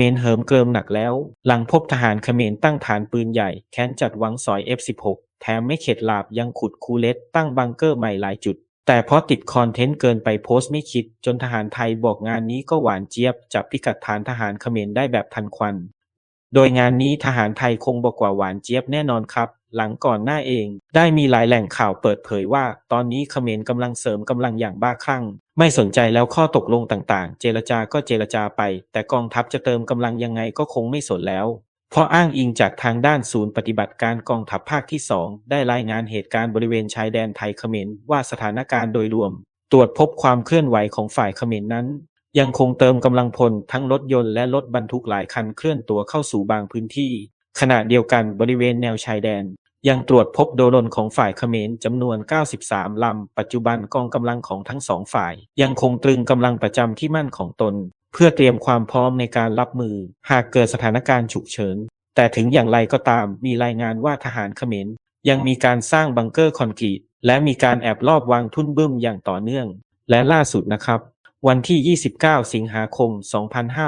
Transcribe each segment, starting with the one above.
มรเหิมเกริมหนักแล้ว หลังพบทหารเขมรตั้งฐานปืนใหญ่ แค้นจัดวังสอย F16 แถมไม่เข็ดหลาบยังขุดคูเลตตั้งบังเกอร์ใหม่หลายจุด แต่เพราะติดคอนเทนต์เกินไปโพสต์ไม่คิด จนทหารไทยบอกงานนี้ก็หวานเจี๊ยบ จับพิกัดฐานทหารเขมรได้แบบทันควัน โดยงานนี้ทหารไทยคงบอกว่าหวานเจี๊ยบแน่นอนครับ หลังก่อนหน้าเอง ได้มีหลายแหล่งข่าวเปิดเผยว่า ตอนนี้เขมรกำลังเสริมกำลังอย่างบ้าคลั่ง ไม่สนใจแล้วข้อตกลงต่างๆ เจรจาก็เจรจาไป แต่กองทัพจะเติมกำลังยังไงก็คงไม่สนแล้ว เพราะอ้างอิงจากทางด้านศูนย์ปฏิบัติการกองทัพภาคที่ 2 ได้รายงานเหตุการณ์บริเวณชายแดนไทยเขมรว่าสถานการณ์โดยรวม ตรวจพบความเคลื่อนไหวของฝ่ายเขมรนั้น ยังคงเติมกำลังพลทั้งรถยนต์และรถบรรทุกหลายคันเคลื่อนตัวเข้าสู่บางพื้นที่ ขณะเดียวกันบริเวณแนวชายแดน ยังตรวจพบโดรนของฝ่ายเขมรจำนวน 93 ลำ ปัจจุบันกองกำลังของทั้งสองฝ่าย ยังคงตรึงกำลังประจำที่มั่นของตน เพื่อเตรียมความพร้อมในการรับมือ หากเกิดสถานการณ์ฉุกเฉิน แต่ถึงอย่างไรก็ตามมีรายงานว่าทหารเขมรยังมีการสร้างบังเกอร์คอนกรีตและมีการแอบลอบวางทุ่นบึ้มอย่างต่อเนื่อง และล่าสุดนะครับ วันที่ 29 สิงหาคม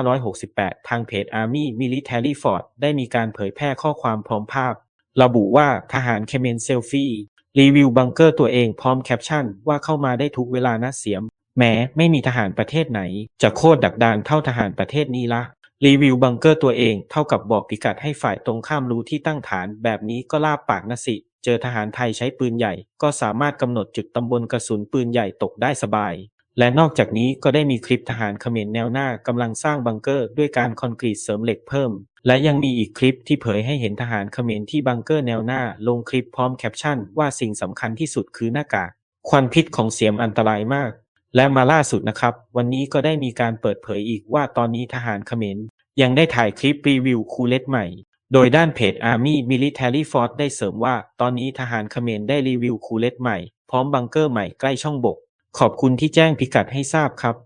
2568 ทางเพจ Army Military Ford ได้มีการเผยแพร่ข้อความพร้อมภาพ ระบุว่าทหารเคเมนเซลฟี่ รีวิวบังเกอร์ตัวเองพร้อมแคปชั่น ว่าเข้ามาได้ทุกเวลานะเสียม แม้ไม่มีทหารประเทศไหน จะโคตรดักดานเท่าทหารประเทศนี้ละ รีวิวบังเกอร์ตัวเองเท่ากับบอกพิกัดให้ฝ่ายตรงข้ามรู้ที่ตั้งฐาน แบบนี้ก็ลาบปากนะสิ เจอทหารไทยใช้ปืนใหญ่ ก็สามารถกำหนดจุดตำบลกระสุนปืนใหญ่ตกได้สบาย และนอกจากนี้ก็ได้มีคลิปทหารเขมรแนวหน้ากำลังสร้างบังเกอร์ด้วยการคอนกรีตเสริมเหล็กเพิ่ม และยังมีอีกคลิปที่เผยให้เห็นทหารเขมรที่บังเกอร์แนวหน้า ลงคลิปพร้อมแคปชั่น ว่าสิ่งสำคัญที่สุดคือหน้ากากควันพิษของเสียมอันตรายมาก และมาล่าสุดนะครับ วันนี้ก็ได้มีการเปิดเผยอีกว่าตอนนี้ทหารเขมรยังได้ถ่ายคลิปรีวิวคูเลตใหม่ โดยด้านเพจ Army Military Force ได้เสริมว่า ตอนนี้ทหารเขมรได้รีวิวคูเลตใหม่ พร้อมบังเกอร์ใหม่ใกล้ช่องบก ขอบคุณที่แจ้งพิกัดให้ทราบครับ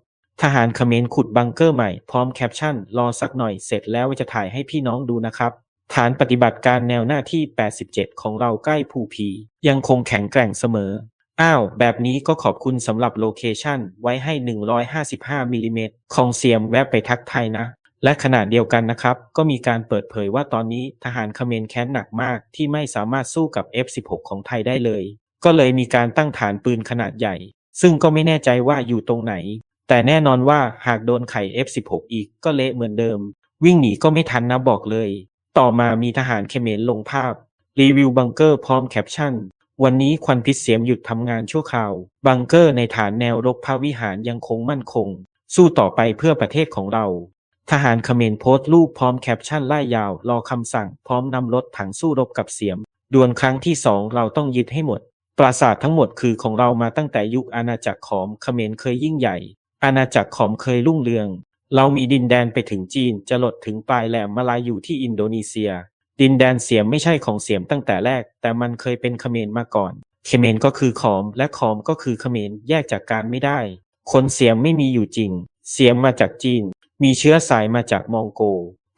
ทหารเขมรขุดบังเกอร์ใหม่พร้อมแคปชั่น รอสักหน่อยเสร็จแล้วจะถ่ายให้พี่น้องดูนะครับ ฐานปฏิบัติการแนวหน้าที่ 87 ของเราใกล้ภูพี ยังคงแข็งแกร่งเสมอ อ้าว แบบนี้ก็ขอบคุณสำหรับโลเคชั่นไว้ให้ 155มิลลิเมตรของเสียมแวะไปทักไทยนะและขณะเดียวกันนะครับ ก็มีการเปิดเผยว่าตอนนี้ทหารเขมรแค้นหนักมากที่ไม่สามารถสู้กับ F16 ของไทยได้เลย ก็เลยมีการตั้งฐานปืนขนาดใหญ่ ซึ่งก็ไม่แน่ใจว่าอยู่ตรงไหน แต่แน่นอนว่าหากโดนไข่ F16 อีกก็เละเหมือนเดิม วิ่งหนีก็ไม่ทันนะบอกเลย ต่อมามีทหารเขมรลงภาพ รีวิวบังเกอร์พร้อมแคปชั่น วันนี้ควันพิษเสียมหยุดทำงานชั่วคราว บังเกอร์ในฐานแนวรบพระวิหารยังคงมั่นคง สู้ต่อไปเพื่อประเทศของเราทหารเขมรโพสต์รูปพร้อมแคปชั่นไล่ยาว รอคำสั่ง พร้อมนำรถถังสู้รบกับเสียม ดวลครั้งที่สองเราต้องยึดให้หมด ปราสาททั้งหมดคือของเรามาตั้งแต่ยุคอาณาจักรขอมเขมรเคยยิ่งใหญ่ อาณาจักรขอมเคยรุ่งเรือง เรามีดินแดนไปถึงจีนจะหลดถึงปลายแหลมมาลาอยู่ที่อินโดนีเซีย ดินแดนเสียมไม่ใช่ของเสียมตั้งแต่แรก แต่มันเคยเป็นเขมรมาก่อน เขมรก็คือขอมและขอมก็คือเขมรแยกจากการไม่ได้ คนเสียมไม่มีอยู่จริง เสียมมาจากจีน มีเชื้อสายมาจากมองโก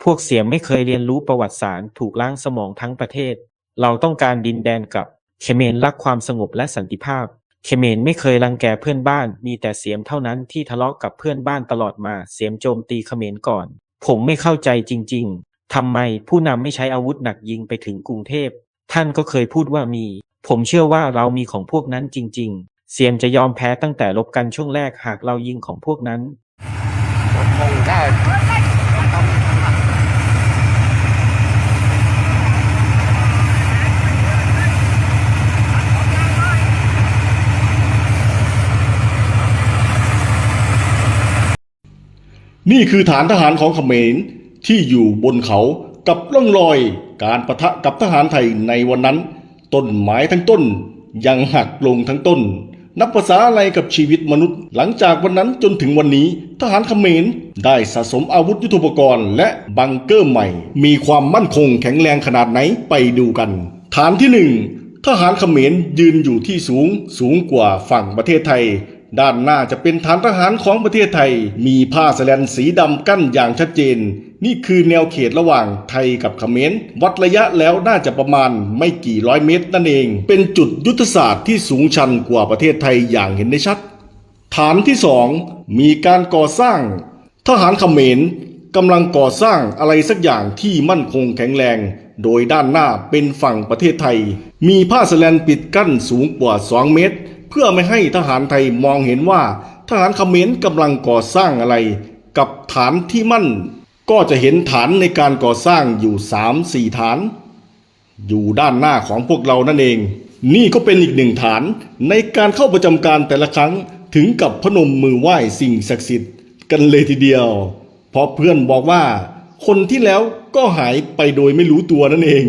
พวกเสียมไม่เคยเรียนรู้ประวัติศาสตร์ถูกล้างสมองทั้งประเทศ เราต้องการดินแดนกลับ เขมรรักความสงบและสันติภาพเขมรไม่เคยรังแกเพื่อนบ้าน มีแต่เสียมเท่านั้นที่ทะเลาะกับเพื่อนบ้านตลอดมา เสียมโจมตีเขมรก่อน ผมไม่เข้าใจจริง ๆ ทำไมผู้นำไม่ใช้อาวุธหนักยิงไปถึงกรุงเทพ ท่านก็เคยพูดว่ามี ผมเชื่อว่าเรามีของพวกนั้นจริง ๆ เสียมจะยอมแพ้ตั้งแต่ลบกันช่วงแรกหากเรายิงของพวกนั้นคงได้ นี่คือฐานทหารของเขมรที่อยู่บนเขากับร่องรอยการประทะกับทหารไทยในวันนั้น ต้นไม้ทั้งต้น ยังหักลงทั้งต้น นับภาษาอะไรกับชีวิตมนุษย์ หลังจากวันนั้นจนถึงวันนี้ ทหารเขมรได้สะสมอาวุธยุทโธปกรณ์ และบังเกอร์ใหม่ มีความมั่นคงแข็งแรงขนาดไหนไปดูกัน ฐานที่หนึ่งทหารเขมรยืนอยู่ที่สูงสูงกว่าฝั่งประเทศไทย ด้านหน้าจะเป็นฐานทหารของประเทศไทย มีผ้าสแลนสีดำกั้นอย่างชัดเจน นี่คือแนวเขตระหว่างไทยกับเขมรวัดระยะแล้วน่าจะประมาณไม่กี่ร้อยเมตรนั่นเอง เป็นจุดยุทธศาสตร์ที่สูงชันกว่าประเทศไทยอย่างเห็นได้ชัด ฐานที่สองมีการก่อสร้าง ทหารเขมรกำลังก่อสร้างอะไรสักอย่างที่มั่นคงแข็งแรง โดยด้านหน้าเป็นฝั่งประเทศไทย มีผ้าสแลนปิดกั้นสูงกว่า 2 เมตร พื่อไม่ให้ทหารไทยมองเห็นว่า ทหารเขมรกำลังก่อสร้างอะไร กับฐานที่มั่น ก็จะเห็นฐานในการก่อสร้างอยู่3-4ฐาน อยู่ด้านหน้าของพวกเรานั่นเอง นี่ก็เป็นอีกหนึ่งฐานในการเข้าประจำการแต่ละครั้งถึงกับพนมมือไหว้สิ่งศักดิ์สิทธิ์กันเลยทีเดียว เพราะเพื่อนบอกว่า คนที่แล้วก็หายไปโดยไม่รู้ตัวนั่นเอง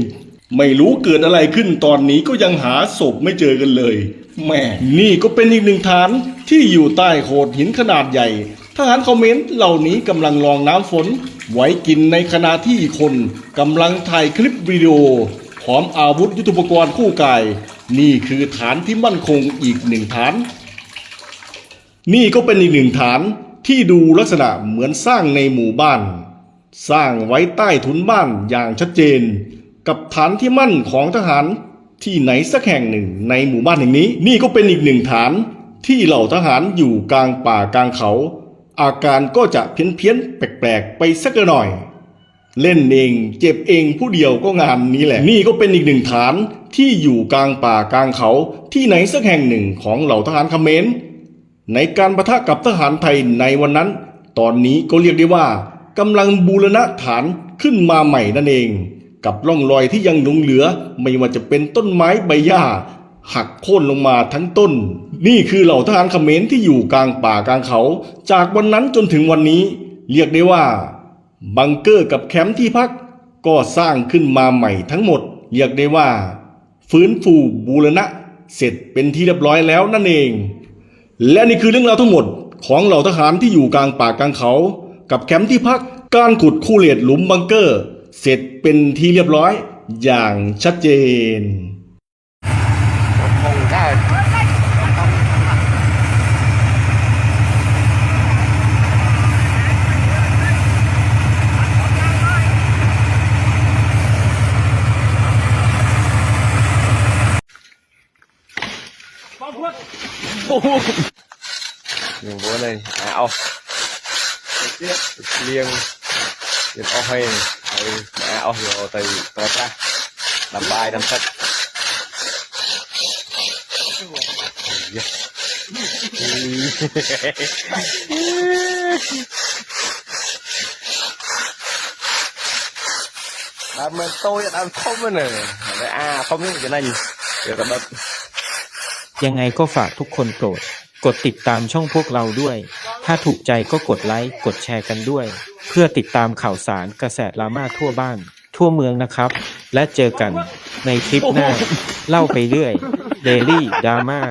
ไม่รู้เกิดอะไรขึ้นตอนนี้ก็ยังหาศพไม่เจอกันเลย แหม่นี่ก็เป็นอีกหนึ่งฐานที่อยู่ใต้โขดหินขนาดใหญ่ ทหารคอมเขมนต์เหล่านี้กำลังรองน้ำฝน ไว้กินในขณะที่คนกำลังถ่ายคลิปวิดีโอ พร้อมอาวุธยุทโธปกรณ์คู่กาย นี่คือฐานที่มั่นคงอีกหนึ่งฐาน นี่ก็เป็นอีกหนึ่งฐานที่ดูลักษณะเหมือนสร้างในหมู่บ้าน สร้างไว้ใต้ถุนบ้านอย่างชัดเจน กับฐานที่มั่นของทหาร ที่ไหนสักแห่งหนึ่งในหมู่บ้านแห่งนี้ นี่ก็เป็นอีกหนึ่งฐานที่เหล่าทหารอยู่กลางป่ากลางเขา อาการก็จะเพี้ยนเพียนๆแปลกๆ ไปสักหน่อย เล่นเองเจ็บเองผู้เดียวก็งานนี้แหละ นี่ก็เป็นอีกหนึ่งฐานที่อยู่กลางป่ากลางเขา ที่ไหนสักแห่งหนึ่งของเหล่าทหารคเมรในการประทะกับทหารไทยในวันนั้น ตอนนี้ก็เรียกได้ว่ากำลังบูรณะฐานขึ้นมาใหม่นั่นเอง กับร่องรอยที่ยังหลงเหลือ ไม่ว่าจะเป็นต้นไม้ใบหญ้า หักโค่นลงมาทั้งต้น นี่คือเหล่าทหารเขมรที่อยู่กลางป่ากลางเขา จากวันนั้นจนถึงวันนี้ เรียกได้ว่า บังเกอร์กับแคมป์ที่พัก ก็สร้างขึ้นมาใหม่ทั้งหมด เรียกได้ว่า ฟื้นฟูบูรณะ เสร็จเป็นที่เรียบร้อยแล้วนั่นเอง และนี่คือเรื่องราวทั้งหมดของเหล่าทหารที่อยู่กลางป่ากลางเขา กับแคมป์ที่พักการขุดคูเลตหลุมบังเกอร์ เสร็จเป็นที่เรียบร้อยอย่างชัดเจนคงได้หนึ่งบัวเลยเอาเรียงเรียวเอาให้ Đừng bố lên à ô liêng liêng ô hay ừ à ô rồi từ từ ra làm bài làm sách à, mình tôi đang không bên này à không biết cái này được cái đất ยังไงก็ฝากทุกคนโปรด กดติดตามช่องพวกเราด้วย ถ้าถูกใจก็กดไลค์ กดแชร์กันด้วย เพื่อติดตามข่าวสารกระแสดราม่าทั่วบ้าน ทั่วเมืองนะครับ และเจอกันในคลิปหน้า เล่าไปเรื่อย Daily Drama